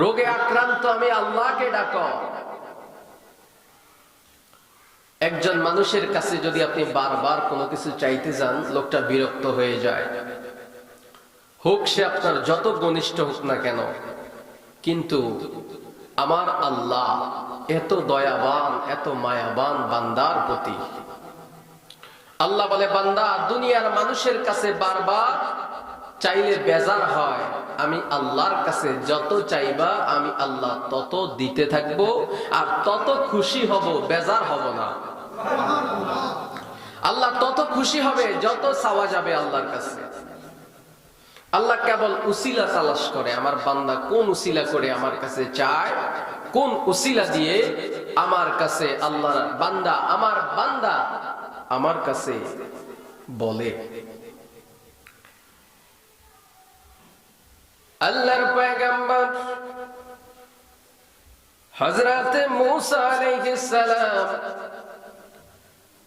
রোগে আক্রান্ত আমি আল্লাহকে ডাক। একজন মানুষের কাছে যদি আপনি বারবার কোনো কিছু চাইতে যান, লোকটা বিরক্ত হয়ে যায়। হোক সে আপনার যত ঘনিষ্ঠ হোক না কেন, কিন্তু আমার আল্লাহ এত দয়াবান, এত মায়াবান বান্দার প্রতি। আল্লাহ বলে, বান্দা, দুনিয়ার মানুষের কাছে বারবার চাইলে বেজার হয়। আমি আল্লাহর কাছে যত চাইবা, আমি আল্লাহ তত দিতে থাকব, আর তত খুশি হব, বেজার হব না। আল্লাহ তত খুশি হবে, যত চাওয়া যাবে আল্লাহর কাছে। আল্লাহ কেবল উসিলা তালাশ করে, আমার বান্দা কোন উসিলা করে আমার কাছে চায়? কোন উসিলা দিয়ে আমার কাছে আল্লাহর বান্দা, আমার বান্দা আমার কাছে বলে? আল্লাহর পয়গম্বর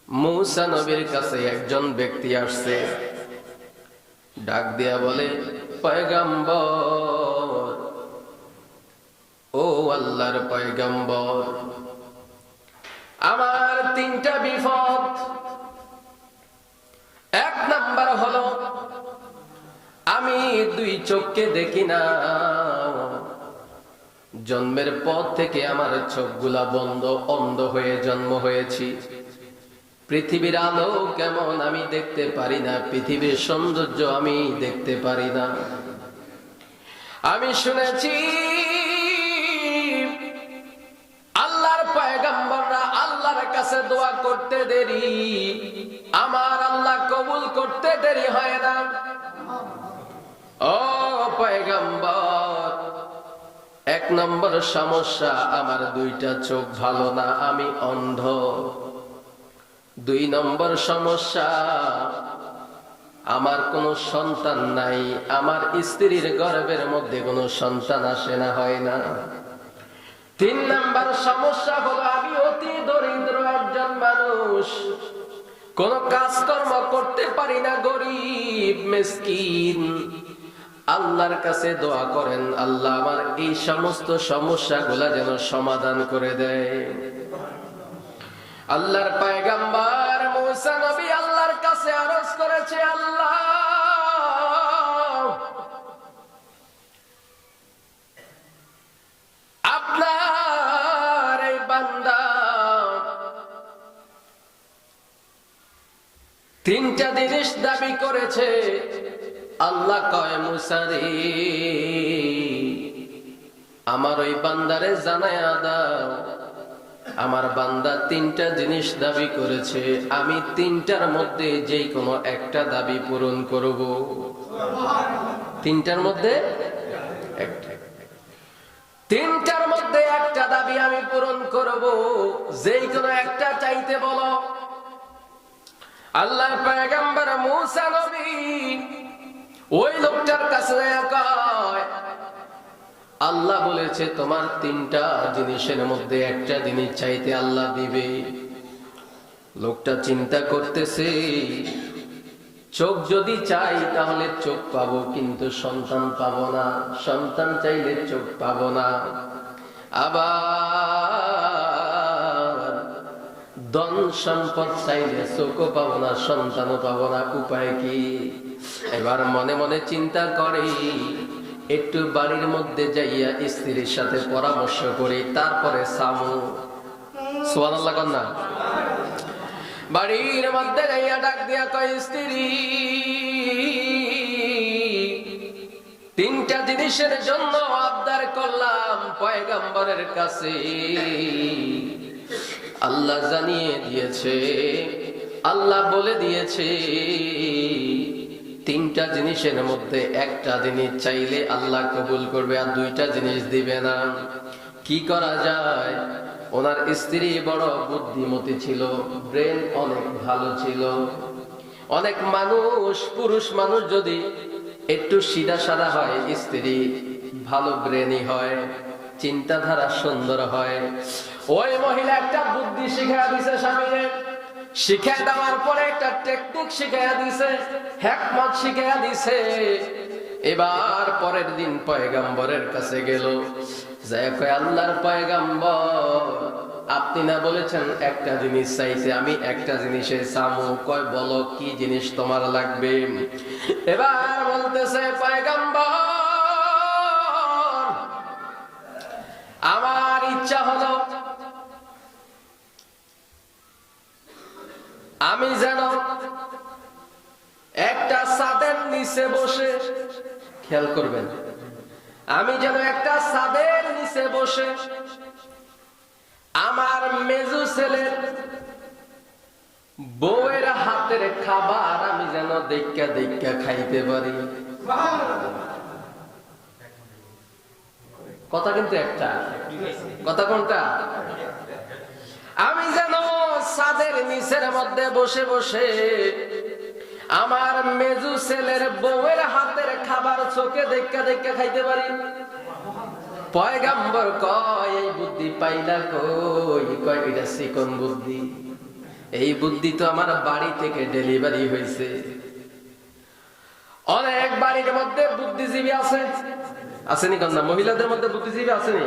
মূসা নবীর কাছে একজন ব্যক্তি আসছে, ডাক দিয়া বলে, পয়গম্বর, ও আল্লাহর পয়গম্বর, আমার তিনটা বিপদ, এক নাম্বার হলো আমি দুই চোখকে দেখি না। জন্মের পর থেকে আমার চোখগুলা বন্ধ, অন্ধ হয়ে জন্ম হয়েছি। পৃথিবীর আলো কেমন আমি দেখতে পারি না, পৃথিবীর সৌন্দর্য আমি দেখতে পারি না। আমি শুনেছি, আল্লাহর পয়গম্বররা আল্লাহর কাছে দোয়া করতে দেরি। আমার আল্লাহ কবুল করতে দেরি হয় না। নম্বর সমস্যা, আমার দুইটা চোখ ভালো না, আমি অন্ধ। দুই নম্বর সমস্যা, আমার কোনো সন্তান নাই, আমার স্ত্রীর গর্ভের মধ্যে কোনো সন্তান আসে না, হয় না। তিন নাম্বার সমস্যা হলো, আমি অতি দরিদ্র একজন মানুষ। কোন কাজকর্ম করতে পারি না, গরিব, মেসকিন। আল্লাহর কাছে দোয়া করেন, আল্লাহ আমার এই সমস্ত সমস্যাগুলা যেন সমাধান করে দেয়। আল্লাহর পায়গাম্বার মুসা নবী আল্লাহর কাছে আরজ করেছে, আল্লাহ! আপনার তিনটা জিনিস দাবি করেছে আল্লাহ কয়, মুসারি, আমার ওই বান্দারে জানায় দাও, আমার বান্দা তিনটা জিনিস দাবি করেছে, আমি তিনটার মধ্যে যে কোনো একটা দাবি পূরণ করব। তিনটার মধ্যে তিনটার মধ্যে একটা দাবি আমি পূরণ করব যেই কোনো একটা চাইতে বলো। আল্লাহ পয়গম্বর মুসা নবী ওই লোকটার কাছে আল্লাহ বলেছে তোমার তিনটা জিনিসের মধ্যে একটা জিনিস চাইতে আল্লাহ দিবে। লোকটা চিন্তা করতেছে, চোখ যদি চাই তাহলে চোখ পাবো, কিন্তু সন্তান পাবো না। সন্তান চাইলে চোখ পাবো না। আবার ধন সম্পদ চাইলে চোখও পাবো না, সন্তানও পাবো না, উপায় কি? এবার মনে মনে চিন্তা করে, একটু বাড়ির মধ্যে যাইয়া স্ত্রীর সাথে পরামর্শ করি, তারপরে সামু। বাড়ির মধ্যে যাইয়া ডাক দিয়া কয়, স্ত্রী, তিনটা জিনিসের জন্য আবদার করলাম, পয়গম্বরের কাছে। আল্লাহ জানিয়ে দিয়েছে, আল্লাহ বলে দিয়েছে, তিনটা জিনিসের মধ্যে একটা জিনিস চাইলে আল্লাহ কবুল করবে আর দুইটা জিনিস দিবে না। কি করা যায়? ওনার স্ত্রী বড় বুদ্ধিমতী ছিল ব্রেন অনেক ভালো ছিল। অনেক মানুষ, পুরুষ মানুষ যদি একটু সিধা সাদা হয়, স্ত্রী ভালো ব্রেনই হয়, চিন্তাধারা সুন্দর হয় ওই মহিলা একটা বুদ্ধি শিখা দিছে স্বামীরে। শিখা দেওয়ার পরে একটা টেকনিক শিখা দিছে হ্যাকমত শিখা দিছে। এবার পরের দিন পয়গাম্বরের কাছে গেল। আল্লাহর পয়গাম্বর, আপনি না বলেছেন একটা জিনিস চাইছে আমি একটা জিনিসে চামু। কয়, বলো, কি জিনিস তোমার লাগবে? এবার বলতেছে, পয়গাম্বর, আমার ইচ্ছা হলো আমি যেন একটা সাদের নিচে বসে খেয়াল করবেন। আমি যেন একটা সাদের নিচে বসে আমার মেজু ছেলের বউয়ের হাতের খাবার আমি যেন দেখা দেখা খাইতে পারি। কথা কিন্তু একটা। কথা কোনটা? আমি যেন সাদের নিচের মধ্যে বসে বসে আমার মেজু ছেলের বউয়ের হাতের খাবার চোখে দেখা দেখা খাইতে পারি। পয়গাম্বর কয়, এই বুদ্ধি পাইলা কই? কয়, এটা চিকন বুদ্ধি। এই বুদ্ধি তো আমার বাড়ি থেকে ডেলিভারি হয়েছে। অনেক বাড়ির মধ্যে বুদ্ধিজীবী আছে। আসেনি কন্যা, মহিলাদের মধ্যে বুদ্ধিজীবী আসেনি?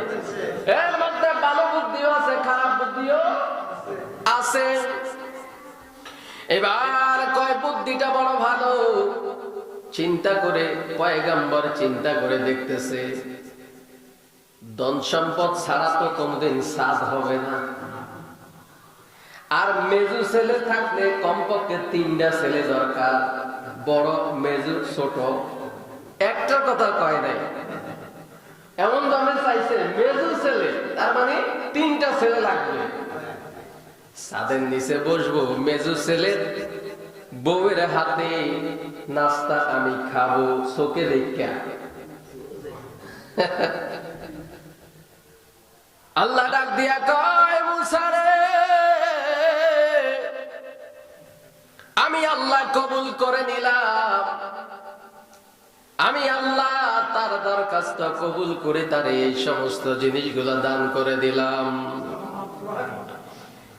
এর মধ্যে ভালো বুদ্ধিও আছে, খারাপ বুদ্ধিও আছে। এবার কয়, বুদ্ধিটা বড় ভালো। চিন্তা করে, পয়গাম্বর চিন্তা করে দেখতেছে ধন সম্পদ ছাড়া তো কোনদিন সাদ হবে না। আর মেজু ছেলে থাকলে কমপক্ষে তিনটা ছেলে দরকার, বড়, মেজু, ছোট। একটা কথা কয় নাই। এমন দামে চাইছে, মেজু ছেলে, তার মানে তিনটা ছেলে লাগবে। সাদের নিচে বসবো, মেজু ছেলের বউয়ের হাতে নাস্তা আমি খাব চোখে দেখা। আল্লাহ ডাক দিয়া কয় মুসারে আমি আল্লাহ কবুল করে নিলাম। আমি আল্লাহ তার দরখাস্ত কবুল করে তার এই সমস্ত জিনিসগুলো দান করে দিলাম।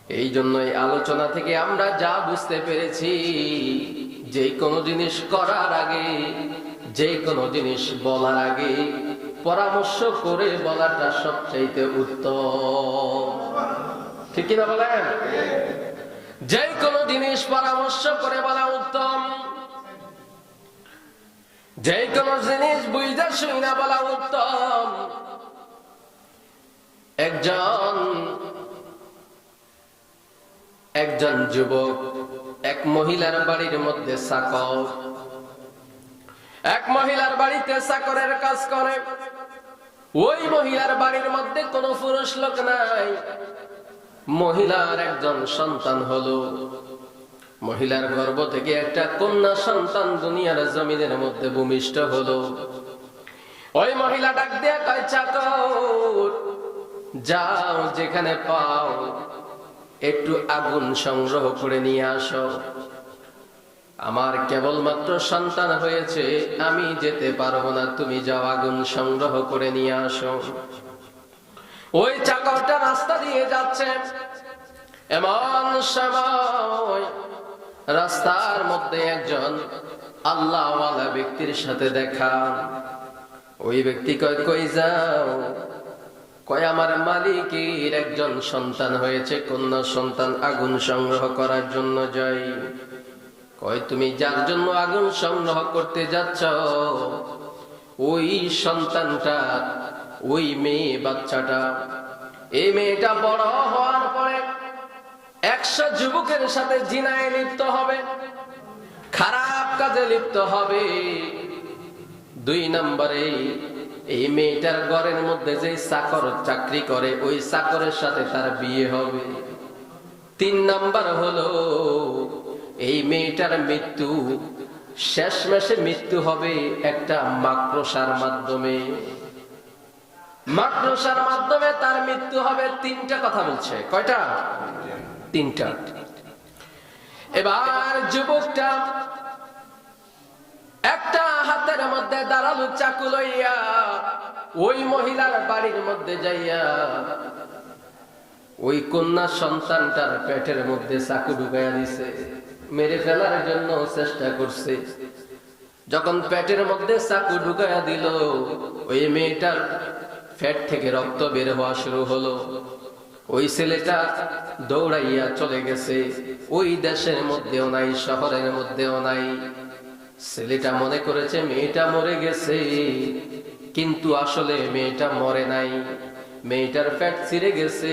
এই জন্যই আলোচনা থেকে আমরা যা বুঝতে পেরেছি যে কোনো জিনিস করার আগে যে কোনো জিনিস বলার আগে, পরামর্শ করে বলাটা সবচাইতে উত্তম। ঠিক কিনা বলেন? যে কোনো জিনিস পরামর্শ করে বলা উত্তম। যে কোনো জিনিস বুঝতে শুই না বলা উত্তম। একজন একজন যুবক, এক মহিলার বাড়ির মধ্যে চাকর। এক মহিলার বাড়িতে চাকরের কাজ করে। ওই মহিলার বাড়ির মধ্যে কোনো পুরুষ লোক নাই। মহিলার একজন সন্তান হলো। মহিলার গর্ভ থেকে একটা কন্যা সন্তান দুনিয়ার জমিনের মধ্যে ভূমিষ্ঠ হলো। ওই মহিলা ডাক দিয়ে কয়, চাকর, যাও যেখানে পাও। একটু আগুন সংগ্রহ করে নিয়ে আসো। আমার কেবলমাত্র সন্তান হয়েছে, আমি যেতে পারব না, তুমি যাও আগুন সংগ্রহ করে নিয়ে আসো। ওই চাকরটা রাস্তা দিয়ে যাচ্ছে। এমন সময় রাস্তার মধ্যে একজন আল্লাহওয়ালা ব্যক্তির সাথে দেখা। ওই ব্যক্তি কয়, কই যাও? কয়, আমার মালিকের একজন সন্তান হয়েছে, কন্যা সন্তান আগুন সংগ্রহ করার জন্য যাই। কয়, তুমি যার জন্য আগুন সংগ্রহ করতে যাচ্ছ, ওই সন্তানটা, ওই মেয়ে বাচ্চাটা। এই মেয়েটা বড় হওয়ার পরে একশো যুবকের সাথে জিনায় লিপ্ত হবে, খারাপ কাজে লিপ্ত হবে। দুই নম্বরে এই মেয়েটার ঘরের মধ্যে যে চাকর চাকরি করে, ওই চাকরের সাথে তার বিয়ে হবে। তিন নাম্বার হলো, এই মেয়েটার মৃত্যু, শেষ মাসে মৃত্যু হবে একটা মাক্রসার মাধ্যমে। মাক্রসার মাধ্যমে তার মৃত্যু হবে তিনটা কথা বলছে। কয়টা? তিনটা। এবার যুবকটা একটা হাতের মধ্যে দাঁড়াল চাকু লইয়া, ওই মহিলার বাড়ির মধ্যে যাইয়া, ওই কন্যা সন্তানটার পেটের মধ্যে চাকু ঢুকাইয়া দিছে। মেরে ফেলার জন্য চেষ্টা করছে। যখন পেটের মধ্যে চাকু ঢুকাইয়া দিল, ওই মেয়েটার ফ্যাট থেকে রক্ত বের হওয়া শুরু হলো। ওই ছেলেটা দৌড়াইয়া চলে গেছে। ওই দেশের মধ্যেও নাই, শহরের মধ্যেও নাই। ছেলেটা মনে করেছে মেয়েটা মরে গেছে। কিন্তু আসলে মেয়েটা মরে নাই। মেয়েটার ফ্যাট ছিঁড়ে গেছে।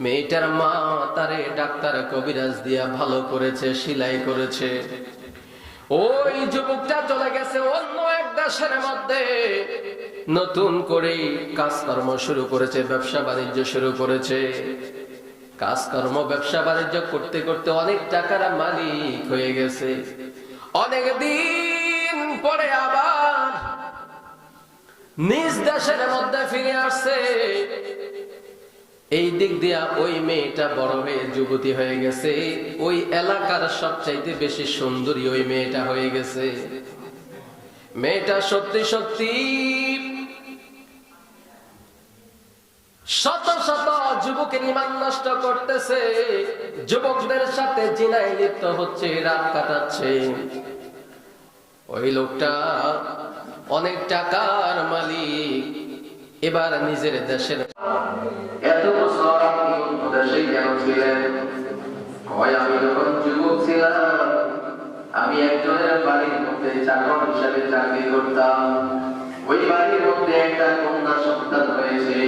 মেয়েটার মা তারে ডাক্তার কবিরাজ দিয়া ভালো করেছে, সেলাই করেছে। ওই যুবকটা চলে গেছে অন্য এক দেশের মধ্যে। নতুন করে কাজকর্ম শুরু করেছে, ব্যবসা বাণিজ্য শুরু করেছে। কাজকর্ম, ব্যবসা বাণিজ্য করতে করতে অনেক টাকার মালিক হয়ে গেছে। অনেক দিন পরে আবার নিজ দেশের মধ্যে ফিরে আসছে। এই দিক দিয়া ওই মেয়েটা বড় হয়ে যুবতী হয়ে গেছে। ওই এলাকার সবচাইতে বেশি সুন্দরী ওই মেয়েটা হয়ে গেছে। মেয়েটা সত্যি সত্যি শত শত যুবকের ইমান নষ্ট করতেছে। যুবকদের সাথে জিনায় লিপ্ত হচ্ছে, রাত কাটাচ্ছে। ওই লোকটা অনেক টাকার মালিক, এবার নিজের দেশের এত বছর দেশে কেন ছিলেন? হয় আমি যখন যুবক ছিলাম, আমি একজনের বাড়ির মধ্যে চাকর হিসাবে চাকরি করতাম। ওই বাড়ির মধ্যে একটা কন্যা সন্তান হয়েছে।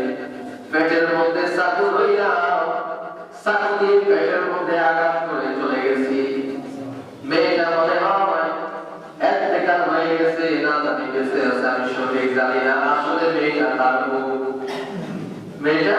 পেটের মধ্যে চাকু হইয়া চাকু দিয়ে পেটের মধ্যে আঘাত করে চলে গেছি। মেয়েটা মনে হয় এতেকাল হয়ে গেছে, না জানি বেঁচে আছে আমি সঠিক জানি না। আসলে মেয়েটা তার মেয়েটা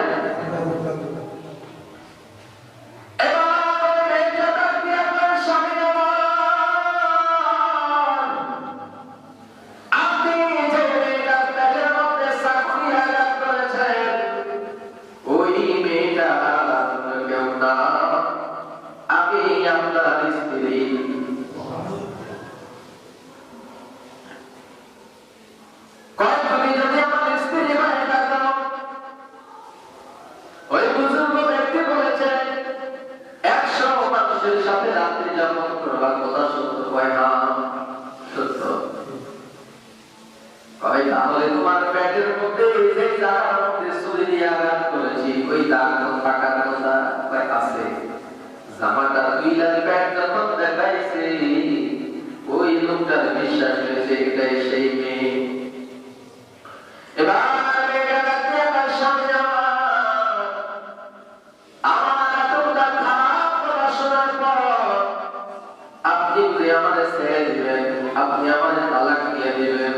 আপনি তালাক দিয়ে দিলেন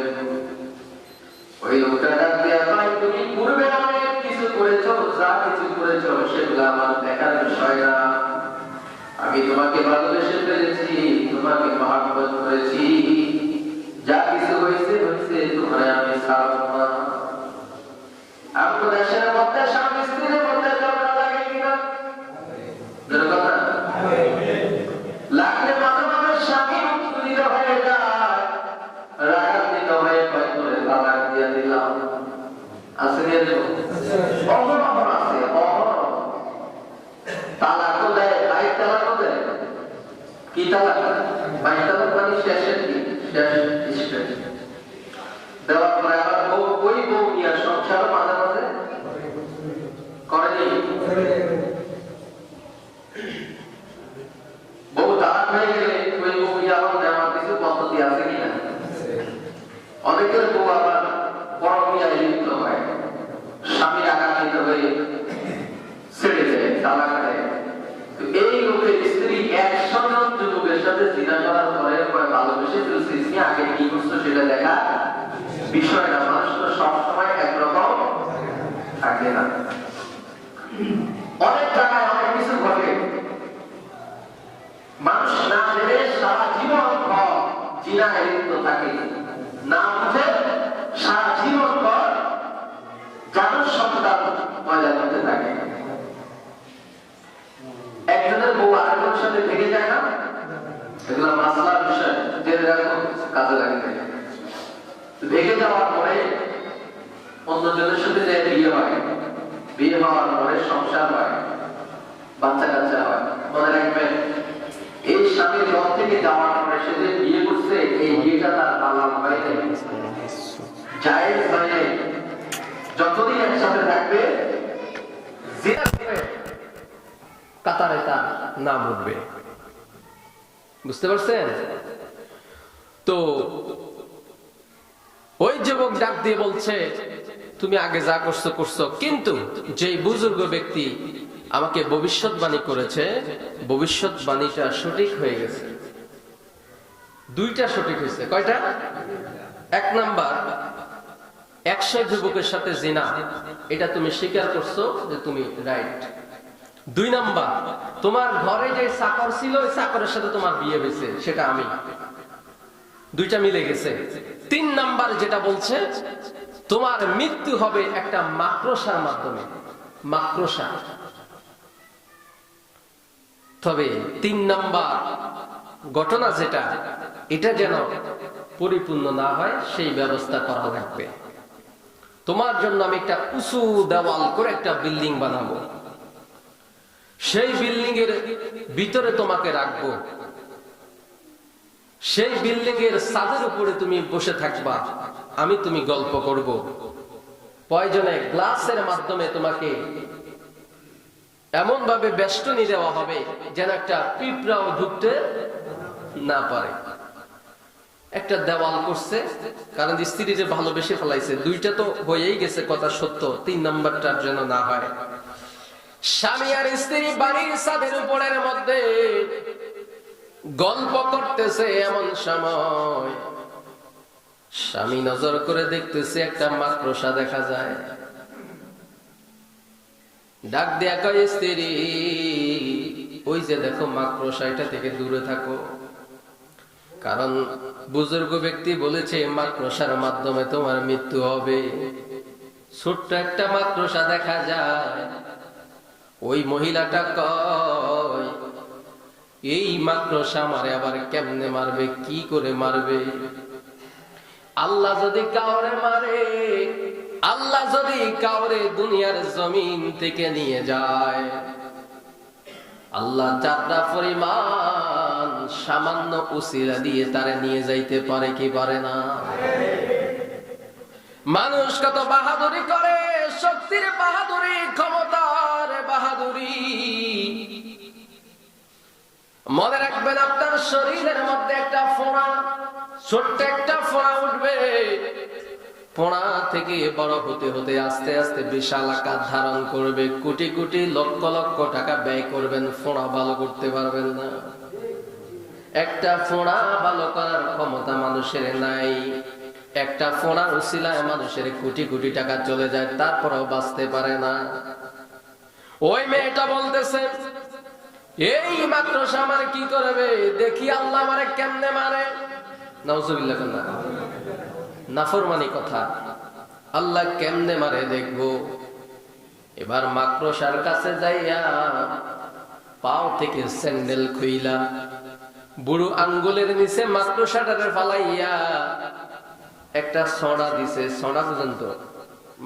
ওই লোকটা তুমি পূর্বে অনেক কিছু করেছ, যা কিছু করেছ, সেগুলো আমার দেখার বিষয় না। আমি তোমাকে ভালোবেসে ফেলেছি, তোমাকে মহাব্বত করেছি যা কিছু হয়েছে হয়েছে তোমার আমি ছাড়ব না আপনার দেশের মধ্যে স্বামী স্ত্রীর মধ্যে ঝগড়া লাগে কিনা জোরে কথা লাগলে মাঝে মাঝে স্বামী উত্তেজিত হয়ে যায় রাগান্বিত হয়ে কয় করে তালাক দিয়ে দিলাম আছে দিয়ে দেব অহরহ আছে অহরহ তালাকও দেয় বাইক তালাকও দেয় কি তালাক বাইক তালাক মানে শেষের কি শেষ স্টেজ দেওয়ার পরে আবার বউ ওই বউ নিয়ে সংসার মাঝে মাঝে? করেনি বিষয়টা মানুষ তো সবসময় একরকম থাকে না। অনেক জায়গায় অনেক কিছু ঘটে। মানুষ না জেনে সারা জীবন জিনায় লিপ্ত থাকে। না বুঝে সারা জীবন পর জানুর সন্তান বজায় হতে থাকে। একজনের বউ আরেকজনের সাথে ভেঙে যায় না? এগুলো মাসলার বিষয়। জেনে রাখো, কাজে লাগে ভেঙে যাওয়ার পরে অন্যজনের সাথে যে বিয়ে হয়, বিয়ে হওয়ার পরে সংসার হয় বাচ্চা কাচ্চা হয়, মনে রাখবেন, এই স্বামীর ঘর থেকে যাওয়ার পরে সে যে বিয়ে করছে, এই বিয়েটা তার আল্লাহ হয় জায়েজ হয় যতদিন একসাথে থাকবে কাতারে তার নাম উঠবে বুঝতে পারছেন? তো ওই যুবক ডাক দিয়ে বলছে, তুমি আগে যা করছ করছ। কিন্তু যেই বুজুর্গ ব্যক্তি আমাকে ভবিষ্যৎবাণী করেছে, ভবিষ্যৎবাণীটা সঠিক হয়ে গেছে। দুইটা সঠিক হয়েছে। কয়টা? এক নাম্বার, একশো যুবকের সাথে জিনা, এটা তুমি স্বীকার করছ যে তুমি রাইট। দুই নাম্বার, তোমার ঘরে যে চাকর ছিল, ওই চাকরের সাথে তোমার বিয়ে হয়েছে, সেটা আমি। দুইটা মিলে গেছে। তিন নাম্বার যেটা বলছে, তোমার মৃত্যু হবে একটা মাক্রসার মাধ্যমে। মাক্রসা। তবে তিন নাম্বার ঘটনা যেটা, এটা যেন পরিপূর্ণ না হয়, সেই ব্যবস্থা করা লাগবে। তোমার জন্য আমি একটা উঁচু দেওয়াল করে একটা বিল্ডিং বানাবো। সেই বিল্ডিং এর ভিতরে তোমাকে রাখব। সেই বিল্ডিং এর ছাদের উপরে তুমি বসে থাকবা, আমি তুমি গল্প করব। প্রয়োজনে গ্লাসের মাধ্যমে তোমাকে এমন ভাবে বেষ্টনী দেওয়া হবে যেন একটা পিঁপড়াও ঢুকতে না পারে। একটা দেওয়াল করছে, কারণ স্ত্রী স্ত্রীরে ভালোবেসে ফেলাইছে। দুইটা তো হয়েই গেছে, কথা সত্য, তিন নাম্বারটার জন্য না হয়। স্বামী আর স্ত্রী বাড়ির ছাদের উপরের মধ্যে গল্প করতেছে এমন সময়। স্বামী নজর করে দেখতেছে একটা মাকড়সা দেখা যায়। ডাক দেয়া কয়, স্ত্রী, ওই যে দেখো মাকড়সা, এটা থেকে দূরে থাকো। কারণ বুজুর্গ ব্যক্তি বলেছে, মাকড়সার মাধ্যমে তোমার মৃত্যু হবে। ছোট্ট একটা মাকড়সা দেখা যায়। ওই মহিলাটা কয় এই মাকড়সা মারে আবার কেমনে মারবে, কি করে মারবে? আল্লাহ যদি কাউরে মারে, আল্লাহ যদি কাউরে দুনিয়ার জমিন থেকে নিয়ে যায়, আল্লাহ যাত্রা পরিমাণ সামান্য উসিলা দিয়ে তারে নিয়ে যাইতে পারে কি পারে না? মানুষ কত বাহাদুরি করে, শক্তির বাহাদুরি, ক্ষমতার বাহাদুরি। মনে রাখবেন আপনার শরীরের মধ্যে একটা ফোড়া, ছোট্ট একটা ফোড়া উঠবে। পোড়া থেকে বড় হতে হতে আস্তে আস্তে বিশাল আকার ধারণ করবে। কোটি কোটি লক্ষ লক্ষ টাকা ব্যয় করবেন, ফোড়া ভালো করতে পারবেন না। একটা ফোড়া ভালো করার ক্ষমতা মানুষের নাই। একটা ফোড়ার উসিলায় মানুষের কোটি কোটি টাকা চলে যায়, তারপরেও বাঁচতে পারে না। ওই মেয়েটা বলতেছে এই মাত্র আমার কি করবে? দেখি আল্লাহ মারে কেমনে মারে। নাউজুবিল্লাহ নাফরমানি কথা। আল্লাহ কেমনে মারে দেখব? এবার মাকড়সার কাছে যাইয়া পাও থেকে স্যান্ডেল খুইলা। বুড়ো আঙ্গুলের নিচে মাকড়সাটারে ফালাইয়া একটা সড়া দিছে। সড়া পর্যন্ত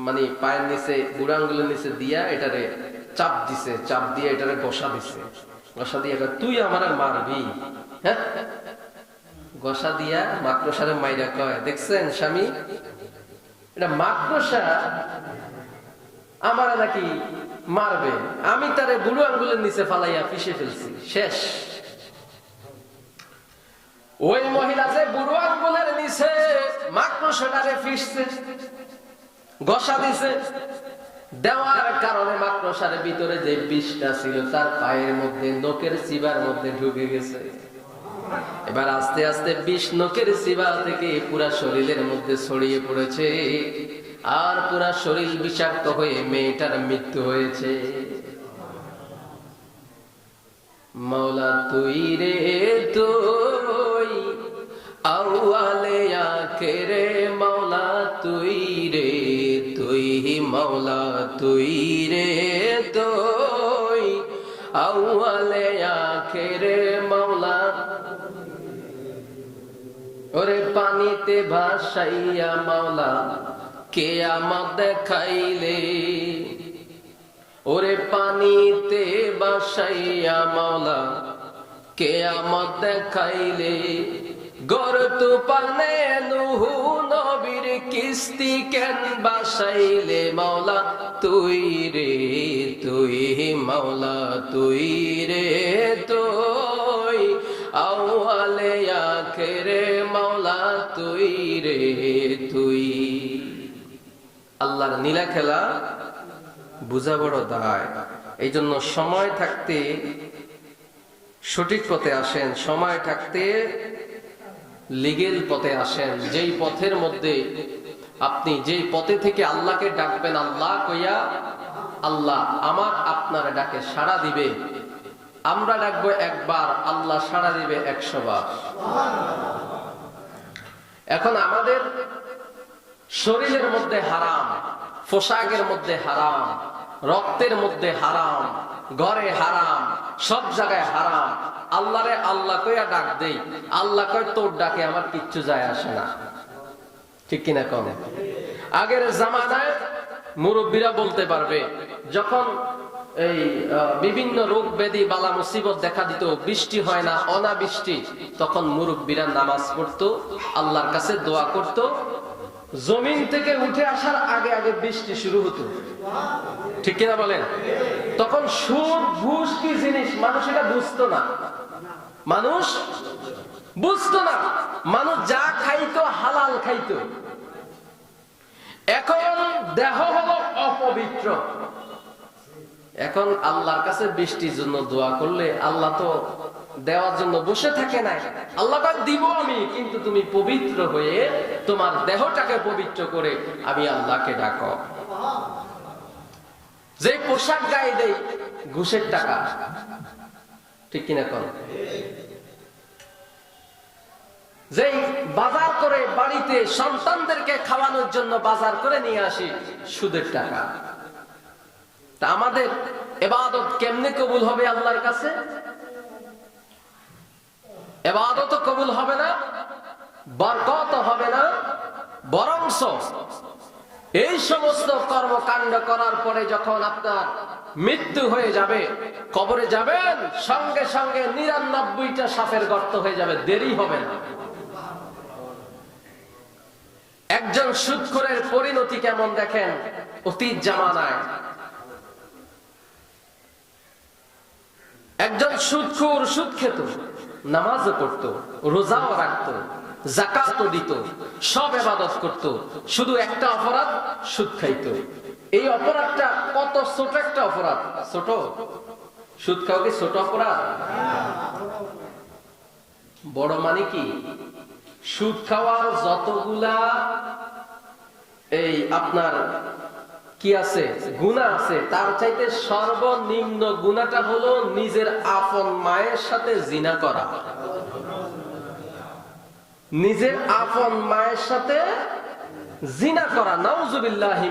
মানে পায়ের নিচে, বুড়ো আঙ্গুলের নিচে দিয়া এটারে চাপ দিছে, চাপ দিয়ে এটারে বসা দিছে। আমার হ্যাঁ? নাকি মারবে? আমি তারে বুড়ো আঙ্গুলের নিচে ফালাইয়া পিষে ফেলছি। শেষ। ওই মহিলা যে বুড়ো আঙ্গুলের নিচে মাকড়সাটারে ফিসছে গসা দিছে দেওয়ার কারণে মাকড়সার ভিতরে যে বিষটা ছিল, তার পায়ের মধ্যে মধ্যে ঢুকে গেছে। এবার আস্তে আস্তে বিষ থেকে পুরা শরীরের মধ্যে ছড়িয়ে পড়েছে। আর পুরা শরীর বিষাক্ত হয়ে মেয়েটার মৃত্যু হয়েছে। মৌলা তুই রে, তুই আউয়ালে আখেরে মৌলা মৌলা তুই রে তুই আউয়ালে আখেরে মৌলা ওরে পানিতে ভাসাইয়া মাওলা কে আমার দেখাইলে। ওরে পানিতে বাসাইয়া মাওলা কে আমার দেখাইলে। গর্ত নুহু নবীর কিস্তি কেন বাসাইলে মাওলা? তুই রে, তুই মাওলা, তুই রে, তুই আখেরে মাওলা, তুই রে, তুই। আল্লাহর নীলা খেলা বুঝা বড় দায়। এই জন্য সময় থাকতে সঠিক পথে আসেন, সময় থাকতে লিগেল পথে আসেন, যেই পথের মধ্যে আপনি যেই পথে থেকে আল্লাহকে ডাকবেন, আল্লাহ কইয়া, আল্লাহ, আমার আপনার ডাকে সাড়া দিবে। আমরা ডাকবো একবার, আল্লাহ সাড়া দিবে একশো বার। এখন আমাদের শরীরের মধ্যে হারাম, পোশাকের মধ্যে হারাম রক্তের মধ্যে হারাম, ঘরে হারাম, সব জায়গায় হারাম। আল্লাহরে আল্লাহ কইয়া ডাক দেই, আল্লাহ কয়, তোর ডাকে আমার কিচ্ছু যায় আসে না। ঠিক কিনা কম আগের জামানায় মুরব্বীরা বলতে পারবে, যখন এই বিভিন্ন রোগ ব্যাধি, বালা মুসিবত দেখা দিত, বৃষ্টি হয় না, অনাবৃষ্টি, তখন মুরব্বীরা নামাজ পড়তো, আল্লাহর কাছে দোয়া করত জমিন থেকে উঠে আসার আগে আগে বৃষ্টি শুরু হতো। ঠিক কিনা বলেন? তখন সুদ, ঘুষ কি জিনিস? মানুষ এটা বুঝতো না। মানুষ বুঝতো না। মানুষ যা খাইতো, হালাল খাইতো। এখন দেহ হলো অপবিত্র। এখন আল্লাহর কাছে বৃষ্টির জন্য দোয়া করলে আল্লাহ তো দেওয়ার জন্য বসে থাকে নাই। আল্লাহ দিব আমি, কিন্তু তুমি পবিত্র হয়ে তোমার দেহটাকে পবিত্র করে আমি আল্লাহকে ডাকো। যে পোশাক গায়ে দেই, ঘুষের টাকা। ঠিক কিনা কর যেই বাজার করে বাড়িতে সন্তানদেরকে খাওয়ানোর জন্য বাজার করে নিয়ে আসি, সুদের টাকা। তা আমাদের এবাদত কেমনে কবুল হবে আল্লাহর কাছে? এবাদত কবুল হবে না, বরকত হবে না, বরংস এই সমস্ত কর্মকাণ্ড করার পরে যখন আপনার মৃত্যু হয়ে যাবে, কবরে যাবেন, সঙ্গে সঙ্গে নিরানব্বইটা সাপের গর্ত হয়ে যাবে, দেরি হবে না। একজন সুৎখরের পরিণতি কেমন দেখেন? অতীত জামানায়। একজন সুৎখুর সুদ নামাজও করত রোজাও রাখত জাকাতও দিত, সব এবাদত করত, শুধু একটা অপরাধ, সুদ খাইত। এই অপরাধটা কত ছোট একটা অপরাধ? ছোট? সুদ খাও কি ছোট অপরাধ? বড় মানে কি? সুদ খাওয়ার যতগুলা এই আপনার কি আছে? গুণা আছে। তার চাইতে সর্বনিম্ন গুণাটা হলো নিজের আপন মায়ের সাথে জিনা করা। নিজের আপন মায়ের সাথে জিনা করা। নাউজুবিল্লাহি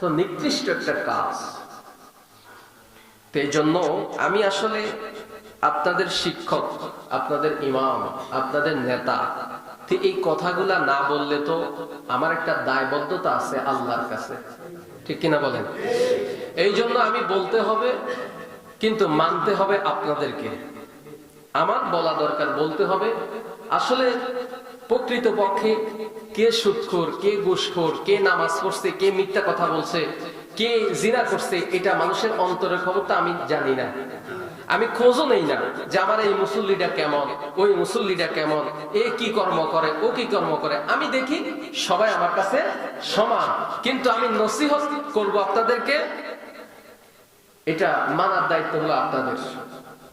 তো নিকৃষ্ট একটা কাজ। এই জন্য আমি আসলে আপনাদের শিক্ষক, আপনাদের ইমাম, আপনাদের নেতা তো এই কথাগুলা না বললে তো আমার একটা দায়বদ্ধতা আছে আল্লাহর কাছে। ঠিক কিনা বলেন? এই জন্য আমি বলতে হবে, কিন্তু মানতে হবে আপনাদেরকে। আমার বলা দরকার বলতে হবে, আসলে প্রকৃত পক্ষে কে সুৎখোর, কে ঘুষখোর, কে নামাজ পড়ছে, কে মিথ্যা কথা বলছে, কে জিনা করছে, এটা মানুষের অন্তরের খবরটা আমি জানি না। আমি খোঁজও নেই না যে আমার এই মুসল্লিটা কেমন, ওই মুসল্লিটা কেমন, এ কি কর্ম করে, ও কি কর্ম করে। আমি দেখি সবাই আমার কাছে সমান। কিন্তু আমি নসিহত করব আপনাদেরকে, এটা মানার দায়িত্ব হলো আপনাদের।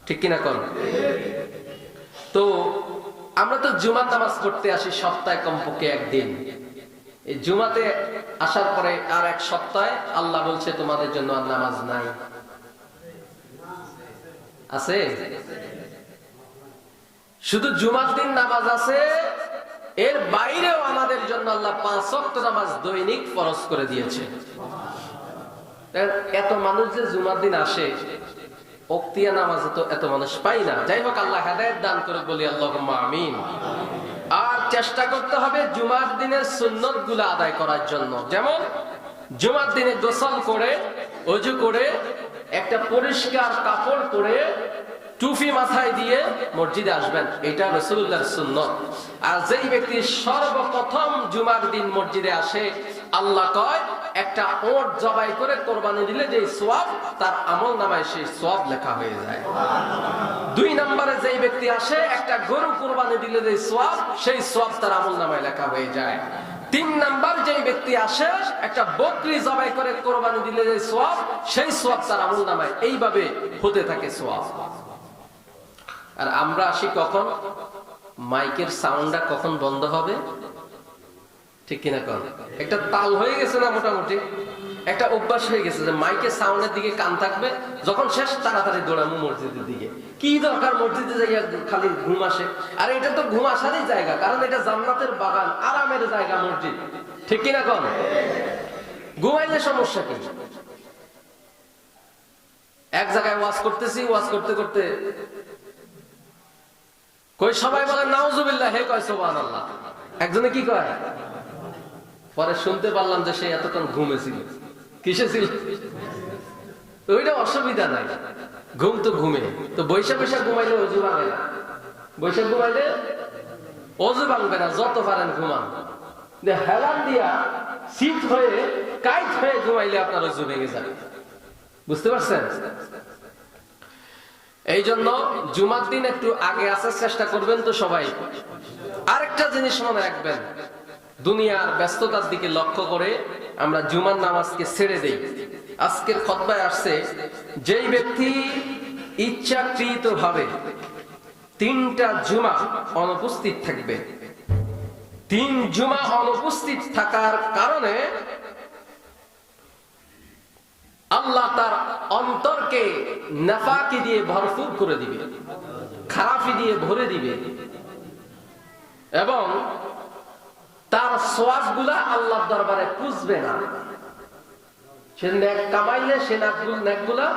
ঠিক কিনা কর তো আমরা তো জুমার নামাজ পড়তে আসি সপ্তাহে কমপক্ষে একদিন। এই জুমাতে আসার পরে আর এক সপ্তাহে আল্লাহ বলছে, তোমাদের জন্য আর নামাজ নাই। আছে? শুধু জুমার দিন নামাজ আছে, এর বাইরেও আমাদের জন্য আল্লাহ পাঁচ ওয়াক্ত নামাজ দৈনিক ফরজ করে দিয়েছে। এত মানুষ যে জুমার দিন আসে, অক্তিয়া নামাজে তো এত মানুষ পাই না। যাই হোক, আল্লাহ হেদায়ত দান করে বলি আল্লাহ আমিন। আর চেষ্টা করতে হবে জুমার দিনের সুন্নতগুলো আদায় করার জন্য। যেমন, জুমার দিনে গোসল করে, অজু করে একটা পরিষ্কার কাপড় পরে টুপি মাথায় দিয়ে মসজিদে আসবেন। এটা রসুল্লাহর সুন্নত আর যেই ব্যক্তি সর্বপ্রথম জুমার দিন মসজিদে আসে, আল্লাহ কয়, একটা ওট জবাই করে কোরবানি দিলে যে সোয়াব, তার আমল নামায় সেই সোয়াব লেখা হয়ে যায়। দুই নম্বরে যেই ব্যক্তি আসে, একটা গরু কোরবানি দিলে যে সোয়াব, সেই সোয়াব তার আমল নামায় লেখা হয়ে যায়। তিন নাম্বার যেই ব্যক্তি আসে, একটা বকরি জবাই করে কোরবানি দিলে যে সোয়াব, সেই সোয়াব তার আমল নামায়। এইভাবে হতে থাকে সোয়াব। আর আমরা আসি কখন? মাইকের সাউন্ডটা কখন বন্ধ হবে? ঠিক কিনা কখন একটা তাল হয়ে গেছে না মোটামুটি? একটা অভ্যাস হয়ে গেছে যে মাইকের সাউন্ডের দিকে কান থাকবে, যখন শেষ তাড়াতাড়ি দৌড়াবো মসজিদের দিকে। কি দরকার মসজিদে যাই খালি ঘুম আসে? আর এটা তো ঘুম আসারই জায়গা, কারণ এটা জান্নাতের বাগান, আরামের জায়গা মসজিদ। ঠিক কিনা কন? ঘুমাইলে সমস্যা কি? এক জায়গায় ওয়াজ করতেছি, ওয়াজ করতে করতে কই সবাই বলে, নাউজুবিল্লাহ হে কয়, সুবহানাল্লাহ একজনে কি কয়? পরে শুনতে পারলাম যে সে এতক্ষণ ঘুমেছিল কিসে ছিল ওইটা অসুবিধা নাই। ঘুম তো ঘুমে। তো বৈশাখ বৈশাখ ঘুমাইলে অজু ভাঙে না। বৈশাখ ঘুমাইলে অজু ভাঙবে না, যত পারেন ঘুমান। হেলান দিয়া শীত হয়ে, কাইট হয়ে ঘুমাইলে আপনার অজু ভেঙে যাবে। বুঝতে পারছেন? এই জন্য জুমার দিন একটু আগে আসার চেষ্টা করবেন তো সবাই। আরেকটা জিনিস মনে রাখবেন। দুনিয়ার ব্যস্ততার দিকে লক্ষ্য করে আমরা জুমার নামাজকে ছেড়ে দেই। আজকের খতবায় আসছে, যেই ব্যক্তি ইচ্ছাকৃত ভাবে তিনটা জুমা অনুপস্থিত থাকবে। তিন জুমা অনুপস্থিত থাকার কারণে আল্লাহ তার অন্তরকে নাফাকি দিয়ে ভরপুর করে দিবে, খারাপি দিয়ে ভরে দিবে। এবং তার সোয়াবগুলা আল্লাহর দরবারে পুষবে না। সে ন্যাক কামাইলে সে ন্যাকগুলা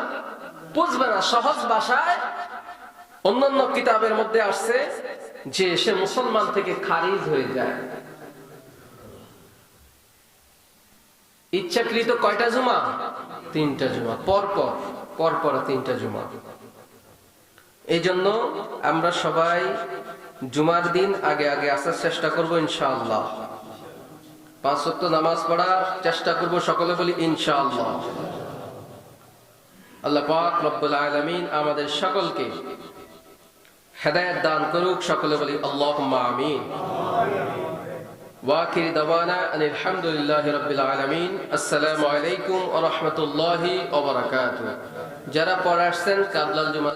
না। সহজ ভাষায় অন্যান্য কিতাবের মধ্যে আসছে যে সে মুসলমান থেকে খারিজ হয়ে যায়। ইচ্ছাকৃত কয়টা জুমা? তিনটা জুমা। পর পর পর পর তিনটা জুমা। এই জন্য আমরা সবাই জুমার দিন আগে আগে আসার চেষ্টা করব ইনশাআল্লাহ। পাঁচ সত্য নামাজ পড়ার চেষ্টা করব সকলে বলি ইনশাল আল্লাহ পাক রব্বুল আমাদের সকলকে হেদায়ত দান করুক, সকলে বলি আল্লাহ আমিন। ওয়াকির দাওয়ানা আলহামদুলিল্লাহি রাব্বিল আলামিন। আসসালামু আলাইকুম ওয়া রাহমাতুল্লাহি ওয়া বারাকাতুহু। যারা পড়া আসছেন কাবলাল জুমা